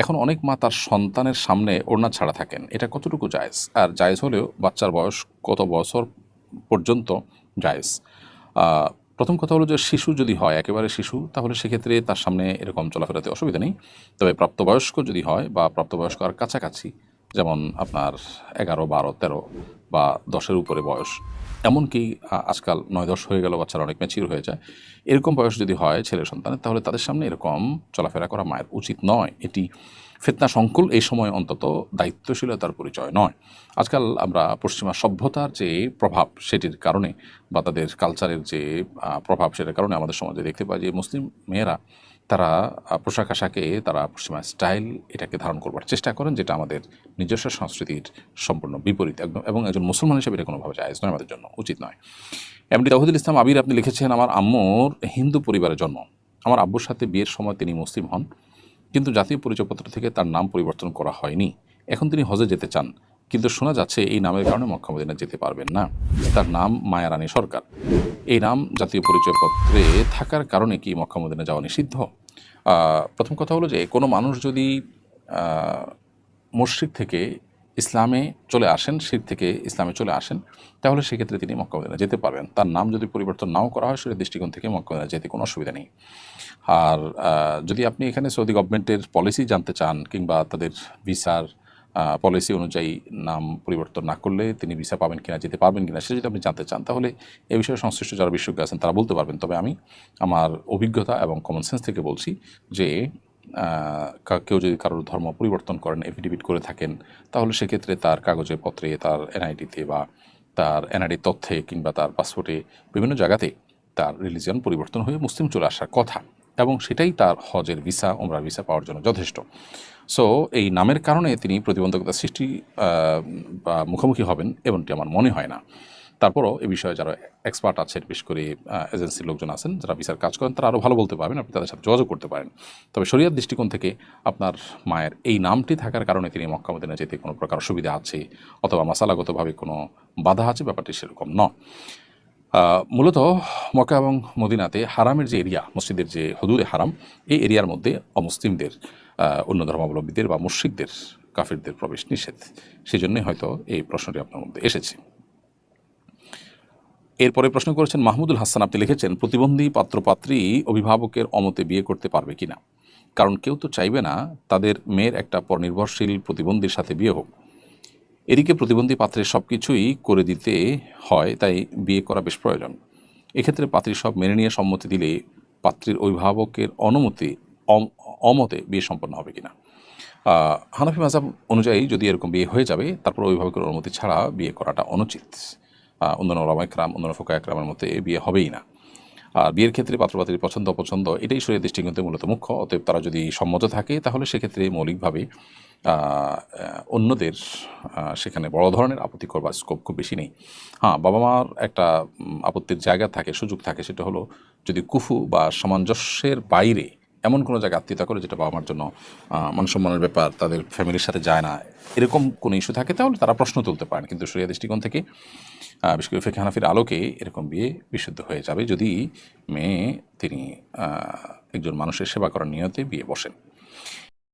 এখন অনেক মা তার সন্তানের সামনে ওড়না ছাড়া থাকেন। এটা কতটুকু জায়েজ? আর জায়েজ হলেও বাচ্চার বয়স কত বছর পর্যন্ত জায়েজ? প্রথম কথা হলো যে শিশু যদি হয়, একেবারে শিশু, তাহলে সেক্ষেত্রে তার সামনে এরকম চলাফেরাতে অসুবিধা নেই। তবে প্রাপ্তবয়স্ক যদি হয় বা প্রাপ্তবয়স্ক আর কাছাকাছি, যেমন আপনার এগারো, বারো, তেরো বা দশের উপরে বয়স এমনকি আজকাল নয় দশ হয়ে গেল বাচ্চারা অনেক ম্যাচিউর হয়ে যায়। এরকম বয়স যদি হয় ছেলে সন্তানের, তাহলে তাদের সামনে এরকম চলাফেরা করা মায়ের উচিত নয়। এটি ফেতনা সংকুল এই সময় অন্তত দায়িত্বশীলতার পরিচয় নয়। আজকাল আমরা পশ্চিমা সভ্যতার যে প্রভাব সেটির কারণে বা তাদের কালচারের যে প্রভাব সেটার কারণে আমাদের সমাজে দেখতে পাই যে, মুসলিম মেয়েরা তারা পোশাক আশাকে, তারা পশ্চিমা স্টাইল এটাকে ধারণ করবার চেষ্টা করেন, যেটা আমাদের নিজস্ব সংস্কৃতির সম্পূর্ণ বিপরীত একদম। এবং একজন মুসলমান হিসেবে এটা কোনোভাবে জায়েজ নয় আমাদের জন্য উচিত নয়। এমনি তাহিদুল ইসলাম আবির আপনি লিখেছেন, আমার আম্মুর হিন্দু পরিবারের জন্ম। আমার আব্বুর সাথে বিয়ের সময় তিনি মুসলিম হন, কিন্তু জাতীয় পরিচয়পত্র থেকে তার নাম পরিবর্তন করা হয়নি। এখন তিনি হজে যেতে চান। কিন্তু শোনা যাচ্ছে এই নামের কারণে মক্কা মদিনা যেতে পারবেন না। তার নাম মায়ারানী সরকার। এই নাম জাতীয় পরিচয়পত্রে থাকার কারণে কি মক্কা মদিনা যাওয়া নিষিদ্ধ? প্রথম কথা হলো যে কোনো মানুষ যদি মসজিদ থেকে ইসলামে চলে আসেন, শির থেকে ইসলামে চলে আসেন, তাহলে সেক্ষেত্রে তিনি মক্কা মদিনা যেতে পারবেন। তার নাম যদি পরিবর্তন নাও করা হয়, সেটা দৃষ্টিকোণ থেকে মক্কা মদিনা যেতে কোনো অসুবিধা নেই। আর যদি আপনি এখানে সৌদি গভর্নমেন্টের পলিসি জানতে চান, কিংবা তাদের ভিসার পলিসি অনুযায়ী নাম পরিবর্তন না করলে তিনি ভিসা পাবেন কিনা, যেতে পারবেন কিনা, সেটা যদি আপনি জানতে চান, তাহলে এ বিষয়ে সংশ্লিষ্ট যারা বিশেষজ্ঞ আছেন, তারা বলতে পারবেন। তবে আমি আমার অভিজ্ঞতা এবং কমন সেন্স থেকে বলছি যে কেউ যদি কারোর ধর্ম পরিবর্তন করেন এফিডেভিট করে থাকেন, তাহলে সেক্ষেত্রে তার কাগজে পত্রে, তার এনআইডিতে বা তার এনআইডি তথ্যে কিংবা তার পাসপোর্টে বিভিন্ন জায়গাতে তার রিলিজিয়ান পরিবর্তন হয়ে মুসলিম চলে আসার কথা। এবং সেটাই তার হজের ভিসা ওমরার ভিসা পাওয়ার জন্য যথেষ্ট। সো এই নামের কারণে তিনি প্রতিবন্ধকতা সৃষ্টি বা মুখোমুখি হবেন এমনটি আমার মনে হয় না। তারপরও এ বিষয়ে যারা এক্সপার্ট আছেন, বিশেষ করে এজেন্সির লোকজন আছেন, যারা বিচার কাজ করেন, তারা আরও ভালো বলতে পারবেন, আপনি তাদের সাথে যোগাযোগ করতে পারেন। তবে শরিয়ার দৃষ্টিকোণ থেকে আপনার মায়ের এই নামটি থাকার কারণে তিনি মক্কা, মদিনা যেতে কোনো প্রকার সুবিধা আছে, অথবা মাসালাগতভাবে কোনো বাধা আছে, ব্যাপারটি সেরকম নয়। মূলত মক্কা এবং মদিনাতে হারামের যে এরিয়া, মসজিদের যে হদুদে হারাম, এই এরিয়ার মধ্যে অমুসলিমদের অন্য ধর্মাবলম্বীদের বা মুশ্রিকদের, কাফিরদের প্রবেশ নিষেধ। সেই জন্যই হয়তো এই প্রশ্নটি আপনার মধ্যে এসেছে। এরপরে প্রশ্ন করেছেন, মাহমুদুল হাসান, আপনি লিখেছেন, প্রতিবন্ধী পাত্রপাত্রী অভিভাবকের অমতে বিয়ে করতে পারবে কিনা? কারণ কেউ তো চাইবে না তাদের মেয়ের একটা পরনির্ভরশীল প্রতিবন্ধীর সাথে বিয়ে হোক। এদিকে প্রতিবন্ধী পাত্রের সব কিছুই করে দিতে হয়, তাই বিয়ে করা বেশ প্রয়োজন। এক্ষেত্রে পাত্রী সব মেনে নিয়ে সম্মতি দিলে পাত্রীর অভিভাবকের অনুমতি অম- অমতে বিয়ে সম্পন্ন হবে কিনা। হানাফি মাজাব অনুযায়ী যদি এরকম বিয়ে হয়ে যাবে, তারপর অভিভাবকের অনুমতি ছাড়া বিয়ে করাটা অনুচিত। অন্যান্য ওলামা একরাম অন্যান্য ফোকা একরামের মতে বিয়ে হবেই না। আর বিয়ের ক্ষেত্রে পাত্রপাত্রীর পছন্দ অপছন্দ, এটাই শরীর দৃষ্টিকোণতে মূলত মুখ্য। অতএব তারা যদি সম্মত থাকে, তাহলে সেক্ষেত্রে মৌলিকভাবে অন্যদের সেখানে বড় ধরনের আপত্তি করবার স্কোপ খুব বেশি নেই। হ্যাঁ বাবা মার একটা আপত্তির জায়গা থাকে, সুযোগ থাকে, সেটা হলো যদি কুফু বা সামঞ্জস্যের বাইরে এমন কোনো জায়গায় আত্মীয়তা করে যেটা বাবা মার জন্য মান সম্মানের ব্যাপার, তাদের ফ্যামিলির সাথে যায় না, এরকম কোনো ইস্যু থাকে, তাহলে তারা প্রশ্ন তুলতে পারেন। কিন্তু সরিয়া দৃষ্টিকোণ থেকে বিশেষ করে ফেক হানাফির আলোকে এরকম বিয়ে বিশুদ্ধ হয়ে যাবে যদি মেয়ে, তিনি একজন মানুষের সেবা করার নিয়তে বিয়ে বসেন।